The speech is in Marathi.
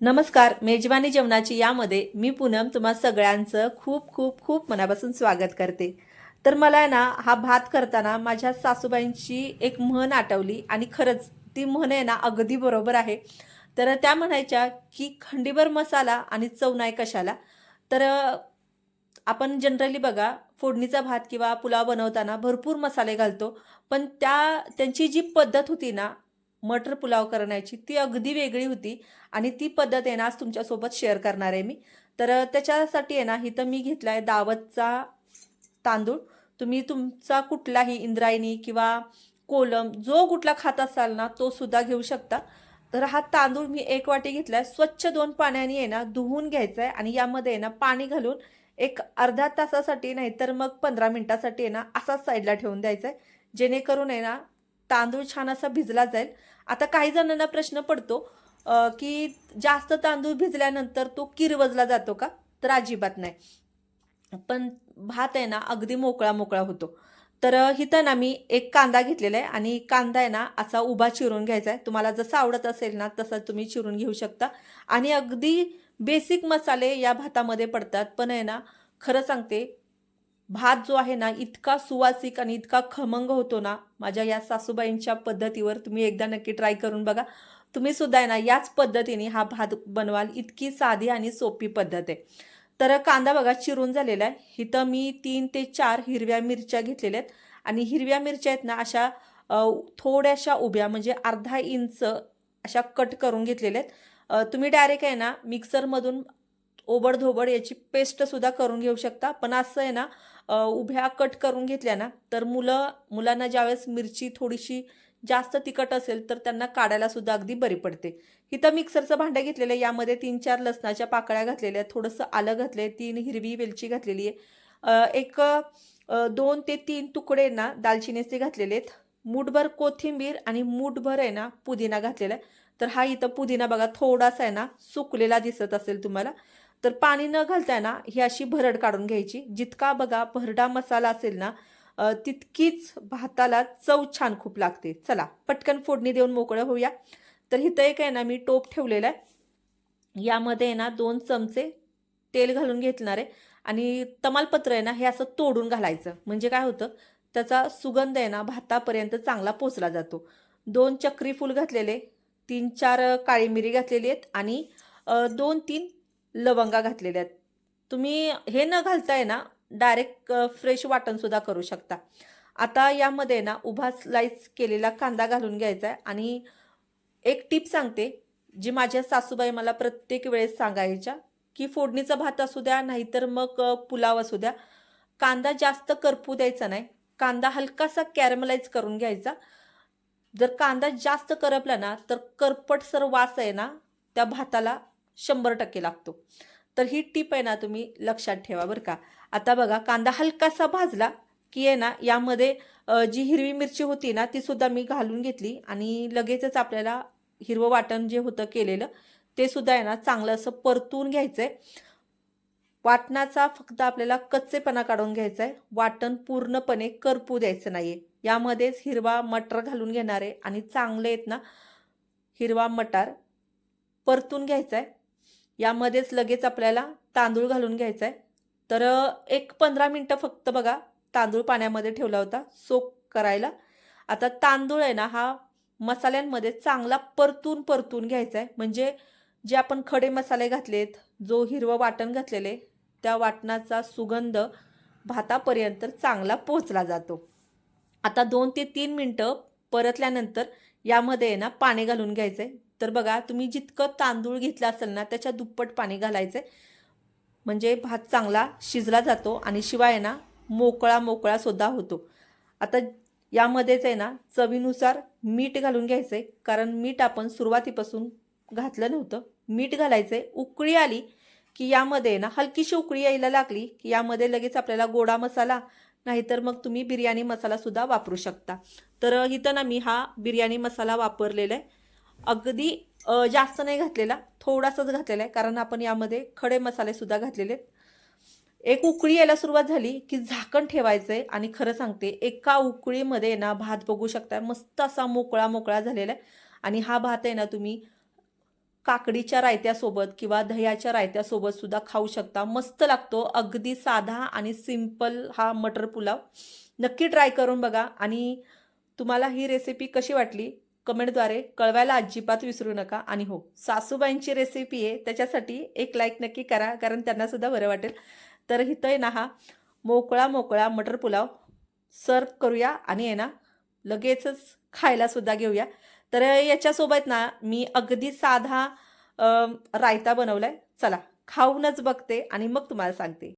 नमस्कार मेजवानी जेवणाची यामध्ये मी पूनम तुम्हा सगळ्यांचं खूप खूप खूप मनापासून स्वागत करते. तर मला आहे ना हा भात करताना माझ्या सासूबाईंची एक म्हण आठवली आणि खरंच ती म्हण आहे ना अगदी बरोबर आहे. तर त्या म्हणायच्या की खंडीभर मसाला आणि चव नाही कशाला. तर आपण जनरली बघा फोडणीचा भात किंवा पुलाव बनवताना भरपूर मसाले घालतो. पण त्या त्यांची जी पद्धत होती ना मटर पुलाव करण्याची ती अगदी वेगळी होती आणि ती पद्धत आहे ना आज तुमच्यासोबत शेअर करणार आहे मी. तर त्याच्यासाठी आहे ना इथं मी घेतला आहे दावतचा तांदूळ. तुम्ही तुमचा कुठलाही इंद्रायणी किंवा कोलम जो कुठला खात असाल ना तो सुद्धा घेऊ शकता. तर हा तांदूळ मी एक वाटी घेतला आहे स्वच्छ दोन पाण्याने आहे ना धुवून घ्यायचा आहे आणि यामध्ये आहे ना पाणी घालून एक अर्धा तासासाठी नाही तर मग पंधरा मिनटासाठी आहे ना असाच साईडला ठेवून द्यायचा आहे जेणेकरून आहे ना तांदूळ छान असा भिजला जाईल. आता काही जणांना प्रश्न पडतो की जास्त तांदूळ भिजल्यानंतर तो किरवजला जातो का? तर अजिबात नाही. पण भात आहे ना अगदी मोकळा मोकळा होतो. तर हिथं इथं ना मी एक कांदा घेतलेला आहे आणि कांदा आहे ना असा उभा चिरून घ्यायचा आहे. तुम्हाला जसं आवडत असेल ना तसं तुम्ही चिरून घेऊ शकता. आणि अगदी बेसिक मसाले या भातामध्ये पडतात. पण आहे ना खरं सांगते भात जो आहे ना इतका सुवासिक आणि इतका खमंग होतो ना माझ्या या सासूबाईंच्या पद्धतीवर तुम्ही एकदा नक्की ट्राय करून बघा. तुम्ही सुद्धा आहे ना याच पद्धतीने हा भात बनवाल. इतकी साधी आणि सोपी पद्धत आहे. तर कांदा बघा चिरून झालेला आहे. इथं मी तीन ते चार हिरव्या मिरच्या घेतलेल्या आहेत. आणि हिरव्या मिरच्या आहेत ना अशा थोड्याशा उभ्या म्हणजे अर्धा इंच अशा कट करून घेतलेल्या आहेत. तुम्ही डायरेक्ट आहे ना मिक्सरमधून ओबडधोबड याची पेस्टसुद्धा करून घेऊ शकता. पण असं आहे ना उभ्या कट करून घेतल्या ना तर मुलं मुलांना ज्यावेळेस मिरची थोडीशी जास्त तिखट असेल तर त्यांना काढायला सुद्धा अगदी बरी पडते. इथं मिक्सरचं भांडं घेतलेलं आहे. यामध्ये तीन चार लसणाच्या पाकळ्या घातलेल्या आहेत. थोडंसं आलं घातलं आहे तीन हिरवी वेलची घातलेली आहे. एक दोन ते तीन तुकडे ना दालचिनीचे घातलेले आहेत. मूठभर कोथिंबीर आणि मूठभर आहे ना पुदिना घातलेला आहे. तर हा इथं पुदिना बघा थोडासा आहे ना सुकलेला दिसत असेल तुम्हाला. तर पाणी न घालताय ना ही अशी भरड काढून घ्यायची. जितका बघा भरडा मसाला असेल ना तितकीच भाताला चव छान खूप लागते. चला पटकन फोडणी देऊन मोकळं होऊया. तर इथं एक आहे ना मी टोप ठेवलेला आहे. यामध्ये आहे ना दोन चमचे तेल घालून घेतणार आहे. आणि तमालपत्र आहे ना हे असं तोडून घालायचं. म्हणजे काय होतं त्याचा सुगंध आहे ना भातापर्यंत चांगला पोचला जातो. दोन चक्री फूल घातलेले तीन चार काळी मिरी घातलेली आहेत आणि दोन तीन लवंगा घातलेल्या आहेत. तुम्ही हे न घालताय ना डायरेक्ट फ्रेश वाटणसुद्धा करू शकता. आता यामध्ये ना उभा स्लाइस केलेला कांदा घालून घ्यायचा आहे आणि एक टीप सांगते जी माझ्या सासूबाई मला प्रत्येक वेळेस सांगायच्या की फोडणीचा भात असू द्या नाहीतर मग पुलाव असू द्या. कांदा जास्त करपू द्यायचा नाही. कांदा हलकासा कॅरमलाइज करून घ्यायचा. जर कांदा जास्त करपला ना तर करपटसर वास आहे ना त्या भाताला शंभर टक्के लागतो. तर ही टीप आहे ना तुम्ही लक्षात ठेवा बरं का. आता बघा कांदा हलकासा भाजला की आहे ना यामध्ये जी हिरवी मिरची होती ना ती सुद्धा मी घालून घेतली आणि लगेचच आपल्याला हिरवं वाटण जे होतं केलेलं ते सुद्धा आहे ना चांगलं असं परतून घ्यायचं आहे वाटणाचा फक्त आपल्याला कच्चेपणा काढून घ्यायचा आहे वाटण पूर्णपणे करपू द्यायचं नाही आहे यामध्येच हिरवा मटर घालून घेणार आहे आणि चांगले आहेत ना हिरवा मटार परतून घ्यायचा आहे यामध्येच लगेच आपल्याला तांदूळ घालून घ्यायचा आहे तर एक पंधरा मिनटं फक्त बघा तांदूळ पाण्यामध्ये ठेवला होता सोक करायला. आता तांदूळ आहे ना हा मसाल्यांमध्ये चांगला परतून परतून घ्यायचा आहे म्हणजे जे आपण खडे मसाले घातलेत जो हिरवं वाटण घातलेले त्या वाटणाचा सुगंध भातापर्यंत चांगला पोचला जातो. आता दोन ते तीन मिनटं परतल्यानंतर यामध्ये आहे ना पाणी घालून घ्यायचं आहे तर बघा तुम्ही जितकं तांदूळ घेतला असेल ना त्याच्या दुप्पट पाणी घालायचं आहे म्हणजे भात चांगला शिजला जातो आणि शिवाय ना मोकळा मोकळा सुद्धा होतो. आता यामध्येच आहे ना चवीनुसार मीठ घालून घ्यायचं आहे कारण मीठ आपण सुरुवातीपासून घातलं नव्हतं. मीठ घालायचं आहे उकळी आली की यामध्ये ना हलकीशी उकळी यायला लागली की यामध्ये लगेच आपल्याला गोडा मसाला नाहीतर मग तुम्ही बिर्याणी मसालासुद्धा वापरू शकता. तर इथं ना मी हा बिर्याणी मसाला वापरलेला आहे. अगदी जास्त नाही घातलेला. थोडासाच घातलेला आहे कारण आपण यामध्ये खडे मसालेसुद्धा घातलेले आहेत. एक उकळी यायला सुरुवात झाली की झाकण ठेवायचं आहे आणि खरं सांगते एका उकळीमध्ये ना भात बघू शकता मस्त असा मोकळा मोकळा झालेला आहे. आणि हा भात आहे ना तुम्ही काकडीच्या रायत्यासोबत किंवा दह्याच्या रायत्यासोबत सुद्धा खाऊ शकता. मस्त लागतो अगदी साधा आणि सिंपल हा मटर पुलाव. नक्की ट्राय करून बघा. आणि तुम्हाला ही रेसिपी कशी वाटली? कमेंटद्वारे कळवायला अजिबात विसरू नका. आणि हो सासूबाईंची रेसिपी आहे त्याच्यासाठी एक लाईक नक्की करा कारण त्यांनासुद्धा बरं वाटेल. तर इथं आहे ना हा मोकळा मोकळा मटर पुलाव सर्व करूया आणि आहे ना लगेचच खायलासुद्धा घेऊया. तर याच्यासोबत ना मी अगदी साधा रायता बनवला आहे चला खाऊनच बघते आणि मग तुम्हाला सांगते.